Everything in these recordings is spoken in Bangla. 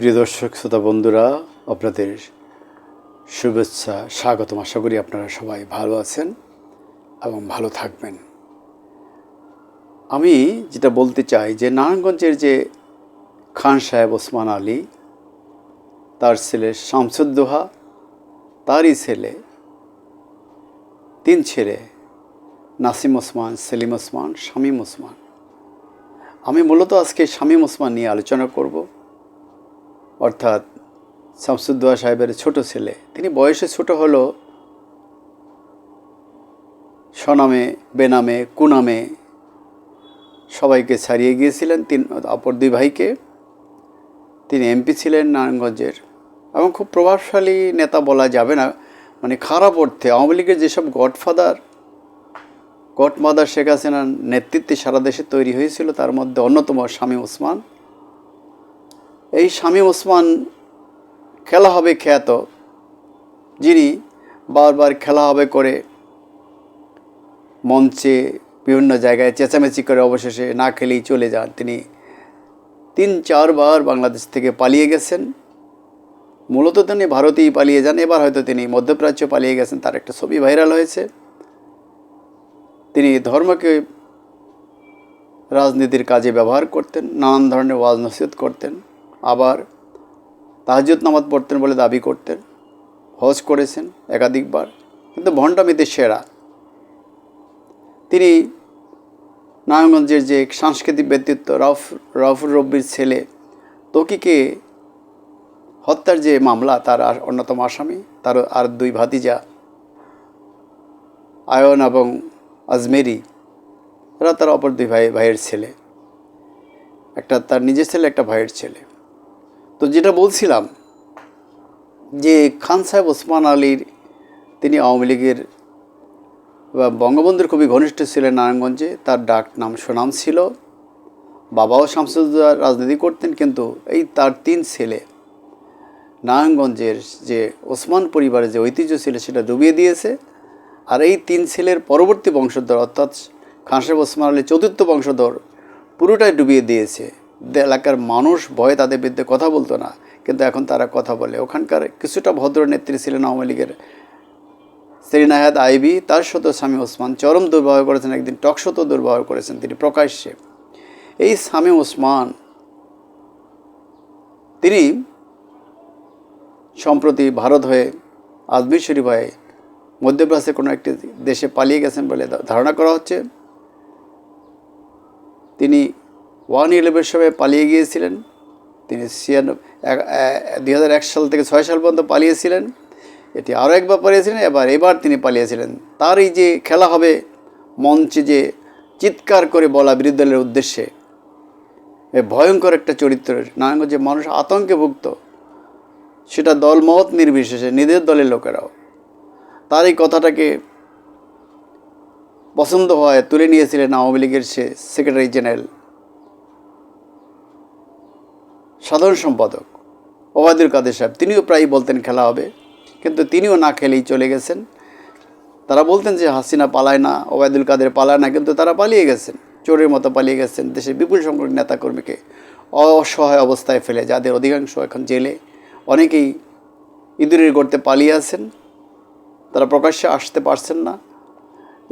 প্রিয় দর্শক, শ্রোতা বন্ধুরা, আপনাদের শুভেচ্ছা, স্বাগতম। আশা করি আপনারা সবাই ভালো আছেন এবং ভালো থাকবেন। আমি যেটা বলতে চাই যে, নারায়ণগঞ্জের যে খান সাহেব ওসমান আলী, তার ছেলে শামসুদ্দোহা তারই ছেলে, তিন ছেলে, নাসিম ওসমান, সেলিম ওসমান, শামীম ওসমান। আমি মূলত আজকে শামীম ওসমান নিয়ে আলোচনা করব। অর্থাৎ শামসুদ্দোহা সাহেবের ছোট ছেলে। তিনি বয়সে ছোট হলেও স্বনামে, বেনামে, কুনামে সবাইকে ছাড়িয়ে গিয়েছিলেন তিন, অপর দুই ভাইকে। তিনি এমপি ছিলেন নারায়ণগঞ্জের। এবং খুব প্রভাবশালী নেতা বলা যাবে না মানে খারাপ অর্থে। আওয়ামী লীগের যেসব গডফাদার, গডমাদার শেখ হাসিনার নেতৃত্বে সারা দেশে তৈরি হয়েছিল, তার মধ্যে অন্যতম স্বামী ওসমান। এই স্বামী ওসমান খেলা হবে খ্যাত, যিনি বারবার খেলা হবে করে মঞ্চে বিভিন্ন জায়গায় চেঁচামেচি করে অবশেষে না খেলেই চলে যান। তিনি তিন চারবার বাংলাদেশ থেকে পালিয়ে গেছেন। মূলত তিনি ভারতেই পালিয়ে যান। এবার হয়তো তিনি মধ্যপ্রাচ্য পালিয়ে গেছেন, তার একটা ছবি ভাইরাল হয়েছে। তিনি ধর্মকে রাজনীতির কাজে ব্যবহার করতেন, নানান ধরনের ওয়াজ নসিহত করতেন। আবার তাহাজুদ নামাজ পড়তেন বলে দাবি করতেন, হজ করেছেন একাধিকবার, কিন্তু ভণ্ডামিতে সেরা। তিনি নারায়ণগঞ্জের যে সাংস্কৃতিক ব্যক্তিত্ব রাউফ, রাউফুর রব্বির ছেলে তকিকে হত্যার যে মামলা, তার আর অন্যতম আসামি, তার আর দুই ভাতিজা আয়ন এবং আজমেরি, এরা তার অপর দুই ভাই ভাইয়ের ছেলে। একটা তার নিজের ছেলে, একটা ভাইয়ের ছেলে। তো যেটা বলছিলাম যে খান সাহেব ওসমান আলীর, তিনি আওয়ামী লীগের বা বঙ্গবন্ধুর খুবই ঘনিষ্ঠ ছিলেন নারায়ণগঞ্জে, তার ডাক নাম সুনাম ছিল। বাবাও শামসুদ্দার রাজনীতি করতেন, কিন্তু এই তার তিন ছেলে নারায়ণগঞ্জের যে ওসমান পরিবারের যে ঐতিহ্য ছিল সেটা ডুবিয়ে দিয়েছে। আর এই তিন ছেলের পরবর্তী বংশধর, অর্থাৎ খান সাহেব ওসমান আলীর চতুর্থ বংশধর, পুরোটাই ডুবিয়ে দিয়েছে। এলাকার মানুষ ভয়ে তাদের বিরুদ্ধে কথা বলতো না, কিন্তু এখন তারা কথা বলে। ওখানকার কিছুটা ভদ্র নেত্রী ছিলেন আওয়ামী লীগের সেরিনাহাদ আইবি, তার সাথে স্বামী ওসমান। চরম দুর্ব্যবহার করেছেন, একদিন টকশত দুর্ব্যবহার করেছেন তিনি, প্রকাশ্যে। এই স্বামী ওসমান, তিনি সম্প্রতি ভারত হয়ে আজমির শরীফ হয়ে মধ্যপ্রাচ্যের কোনো একটি দেশে পালিয়ে গেছেন বলে ধারণা করা হচ্ছে। তিনি ওয়ান ইলেভেন সময় পালিয়ে গিয়েছিলেন। তিনি ছিয়ানব্বই দুই হাজার এক সাল থেকে ছয় সাল পর্যন্ত পালিয়েছিলেন। এটি আরও একবার পালিয়েছিলেন, এবার এবার তিনি পালিয়েছিলেন। তার এই যে খেলা হবে, মঞ্চে যে চিৎকার করে বলা বিরোধী দলের উদ্দেশ্যে ভয়ঙ্কর একটা চরিত্রের নারায়ণগঞ্জে মানুষ আতঙ্কে ভুক্ত। সেটা দলমত নির্বিশেষে, নিজের দলের লোকেরাও। তার এই কথাটাকে পছন্দ হয় তুলে নিয়েছিলেন আওয়ামী লীগের সে সেক্রেটারি জেনারেল। সাধারণ সম্পাদক। ওবায়দুল কাদের সাহেব, তিনিও প্রায়ই বলতেন খেলা হবে, কিন্তু তিনিও না খেলেই চলে গেছেন। তারা বলতেন যে হাসিনা পালায় না, ওবায়দুল কাদের পালায় না, কিন্তু তারা পালিয়ে গেছেন, চোরের মতো পালিয়ে গেছেন দেশের বিপুল সংখ্যক নেতাকর্মীকে। অসহায় অবস্থায় ফেলে, যাদের অধিকাংশ এখন জেলে। অনেকেই ইঁদুরের গড়তে পালিয়ে আছেন, তারা প্রকাশ্যে আসতে পারছেন না।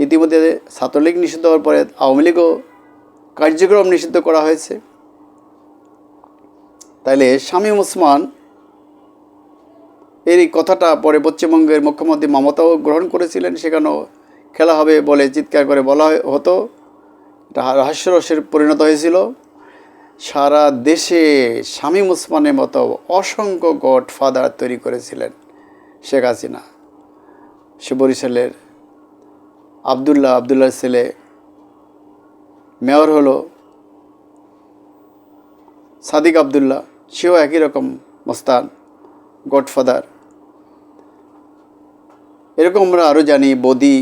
ইতিমধ্যে ছাত্রলীগ নিষিদ্ধ হওয়ার পরে আওয়ামী লীগও কার্যক্রম নিষিদ্ধ করা হয়েছে। তাইলে শামীম ওসমান এর এই কথাটা পরে পশ্চিমবঙ্গের মুখ্যমন্ত্রী মমতাও গ্রহণ করেছিলেন। সেখানেও খেলা হবে বলে চিৎকার করে বলা হতো। এটা হাস্যরসের পরিণত হয়েছিল। সারা দেশে শামীম ওসমানের মতো অসংখ্য গড ফাদার তৈরি করেছিলেন শেখ হাসিনা। সে বরিশালের আবদুল্লাহ আবদুল্লার ছেলে, মেয়র হলো সাদিক আবদুল্লাহ। সেও একই রকম মস্তান, গডফাদার। এরকম আমরা আরও জানি, বদি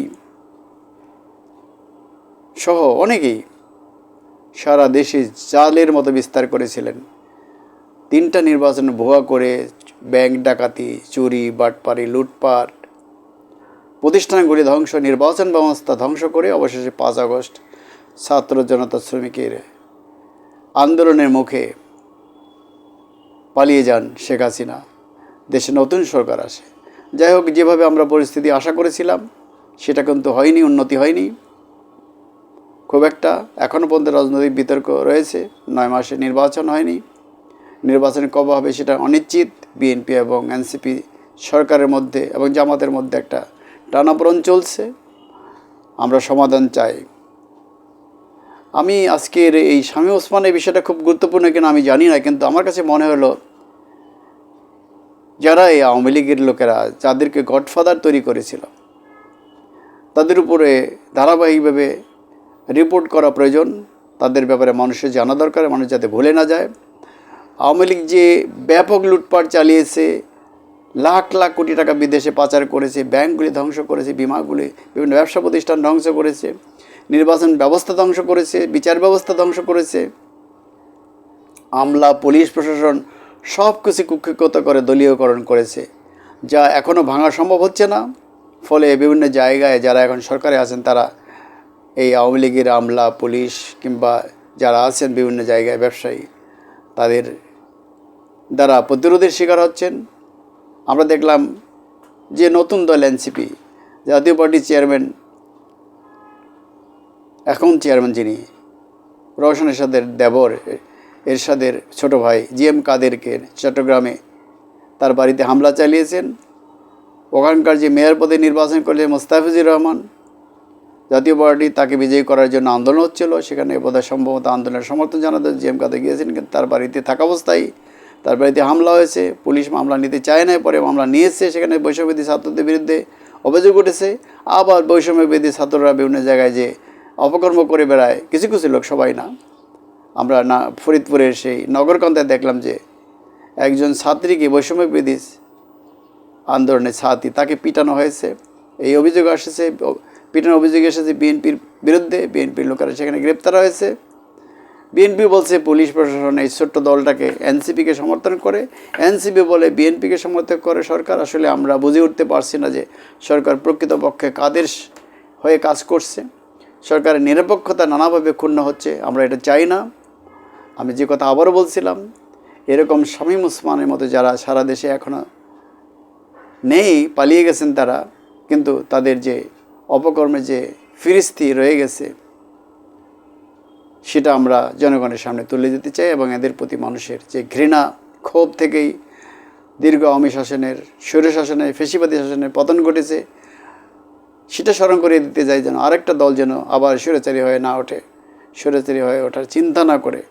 সহ অনেকেই সারা দেশে জালের মতো বিস্তার করেছিলেন। তিনটা নির্বাচন ভুয়া করে, ব্যাংক ডাকাতি, চুরি বাটপারি লুটপাট প্রতিষ্ঠানগুলি ধ্বংস, নির্বাচন ব্যবস্থা ধ্বংস করে অবশেষে পাঁচ আগস্ট ছাত্র জনতা শ্রমিকের আন্দোলনের মুখে পালিয়ে যান শেখ হাসিনা। দেশে নতুন সরকার আসে। যাই হোক, যেভাবে আমরা পরিস্থিতি আশা করেছিলাম, সেটা কিন্তু হয়নি, উন্নতি হয়নি। খুব একটা এখনও পর্যন্ত রাজনৈতিক বিতর্ক রয়েছে। নয় মাসে নির্বাচন হয়নি। নির্বাচন কবে হবে সেটা অনিশ্চিত। বিএনপি এবং এনসিপি সরকারের মধ্যে এবং জামাতের মধ্যে একটা টানাপোড়ন চলছে। আমরা সমাধান চাই। আমি আজকের এই স্বামী ওসমানের বিষয়টা খুব গুরুত্বপূর্ণ কিনা আমি জানি না, কিন্তু আমার কাছে মনে হলো, যারা এই আওয়ামী লীগের লোকেরা যাদেরকে গডফাদার তৈরি করেছিল, তাদের উপরে ধারাবাহিকভাবে রিপোর্ট করা প্রয়োজন। তাদের ব্যাপারে মানুষের জানা দরকার, মানুষ যাতে ভুলে না যায়। আওয়ামী লীগ যে ব্যাপক লুটপাট চালিয়েছে, লাখ লাখ কোটি টাকা বিদেশে পাচার করেছে, ব্যাংকগুলি ধ্বংস করেছে, বিমাগুলি, বিভিন্ন ব্যবসা প্রতিষ্ঠান ধ্বংস করেছে নির্বাচন ব্যবস্থা ধ্বংস করেছে, বিচার ব্যবস্থা ধ্বংস করেছে। আমলা, পুলিশ প্রশাসন সব কিছু কুক্ষিগত করে দলীয়করণ করেছে, যা এখনও ভাঙা সম্ভব হচ্ছে না। ফলে বিভিন্ন জায়গায় যারা এখন সরকারে আছেন, তারা এই আওয়ামী লীগের আমলা, পুলিশ কিংবা যারা আছেন বিভিন্ন জায়গায় ব্যবসায়ী, তাদের দ্বারা প্রতিরোধের শিকার হচ্ছেন। আমরা দেখলাম যে নতুন দল এনসিপি, জাতীয় পার্টির চেয়ারম্যান এখন চেয়ারম্যান যিনি, রওশন এরশাদের দেবর এরশাদের ছোট ভাই জি এম কাদেরকে চট্টগ্রামে তার বাড়িতে হামলা চালিয়েছেন। ওখানকার যে মেয়র পদে নির্বাচন করলেন মোস্তাফিজুর রহমান, জাতীয় পার্টি তাকে বিজয়ী করার জন্য আন্দোলন হচ্ছিল। সেখানে বোধহয় সম্ভবত আন্দোলনের সমর্থন জানাতে জি এম কাদের গিয়েছেন, কিন্তু তার বাড়িতে থাকা অবস্থায় তার বাড়িতে হামলা হয়েছে। পুলিশ মামলা নিতে চায় না পরে মামলা নিয়েছে। সেখানে বৈষম্যবিধি ছাত্রদের বিরুদ্ধে অভিযোগ উঠেছে। আবার বৈষম্যবিধি ছাত্ররা বিভিন্ন জায়গায় যে অপকর্ম করে বেড়ায়। কিছু কিছু লোক, সবাই না। আমরা না, ফরিদপুরে সেই নগরকান্দায় দেখলাম যে একজন ছাত্রীকে বৈষম্যবিধি আন্দোলনের ছাত্রী তাকে পিটানো হয়েছে। এই অভিযোগ এসেছে পিটানো অভিযোগ এসেছে বিএনপির বিরুদ্ধে। বিএনপির লোকেরা সেখানে গ্রেপ্তার হয়েছে। বিএনপি বলছে পুলিশ প্রশাসন এই ছোট্ট দলটাকে এনসিপিকে সমর্থন করে। এনসিপি বলে বিএনপিকে সমর্থন করে সরকার। আসলে আমরা বুঝে উঠতে পারছি না যে সরকার প্রকৃতপক্ষে কাদের হয়ে কাজ করছে। সরকারের নিরপেক্ষতা নানাভাবে ক্ষুণ্ণ হচ্ছে, আমরা এটা চাই না। আমি যে কথা আবারও বলছিলাম, এরকম শামীম উসমানের মতো যারা সারা দেশে এখনও নেই, পালিয়ে গেছেন তারা, কিন্তু তাদের যে অপকর্মে যে ফিরিস্তি রয়ে গেছে, সেটা আমরা জনগণের সামনে তুলে দিতে চাই এবং এদের প্রতি মানুষের যে ঘৃণা, ক্ষোভ থেকেই দীর্ঘ আওয়ামী শাসনের স্বৈর শাসনের, ফেসিবাদী শাসনের পতন ঘটেছে। সেটা স্মরণ করিয়ে দিতে চাই যেন আরেকটা দল যেন আবার স্বৈরাচারী হয়ে না ওঠে স্বৈরাচারী হয়ে ওঠার চিন্তা না করে।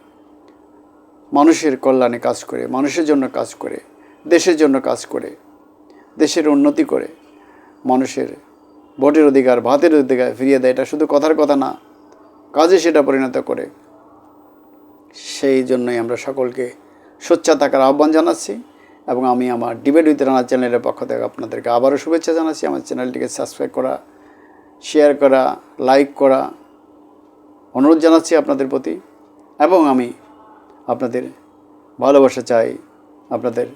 মানুষের কল্যাণে কাজ করে, মানুষের জন্য কাজ করে, দেশের জন্য কাজ করে, দেশের উন্নতি করে, মানুষের ভোটের অধিকার, ভাতের অধিকার ফিরিয়ে দেয়, এটা শুধু কথার কথা না, কাজে সেটা পরিণত করে। সেই জন্যই আমরা সকলকে সোচ্চার থাকার আহ্বান জানাচ্ছি। এবং আমি আমার ডিবেট উইথ রানা চ্যানেলের পক্ষ থেকে আপনাদেরকে আবারও শুভেচ্ছা জানাচ্ছি। আমার চ্যানেলটিকে সাবস্ক্রাইব করা, শেয়ার করা, লাইক করা, অনুরোধ জানাচ্ছি আপনাদের প্রতি। এবং আমি আপনাদের ভালোবাসা চাই, আপনাদের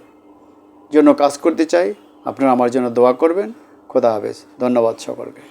জন্য কাজ করতে চাই। আপনারা আমার জন্য দোয়া করবেন। খোদা হাফেজ। ধন্যবাদ সকলকে।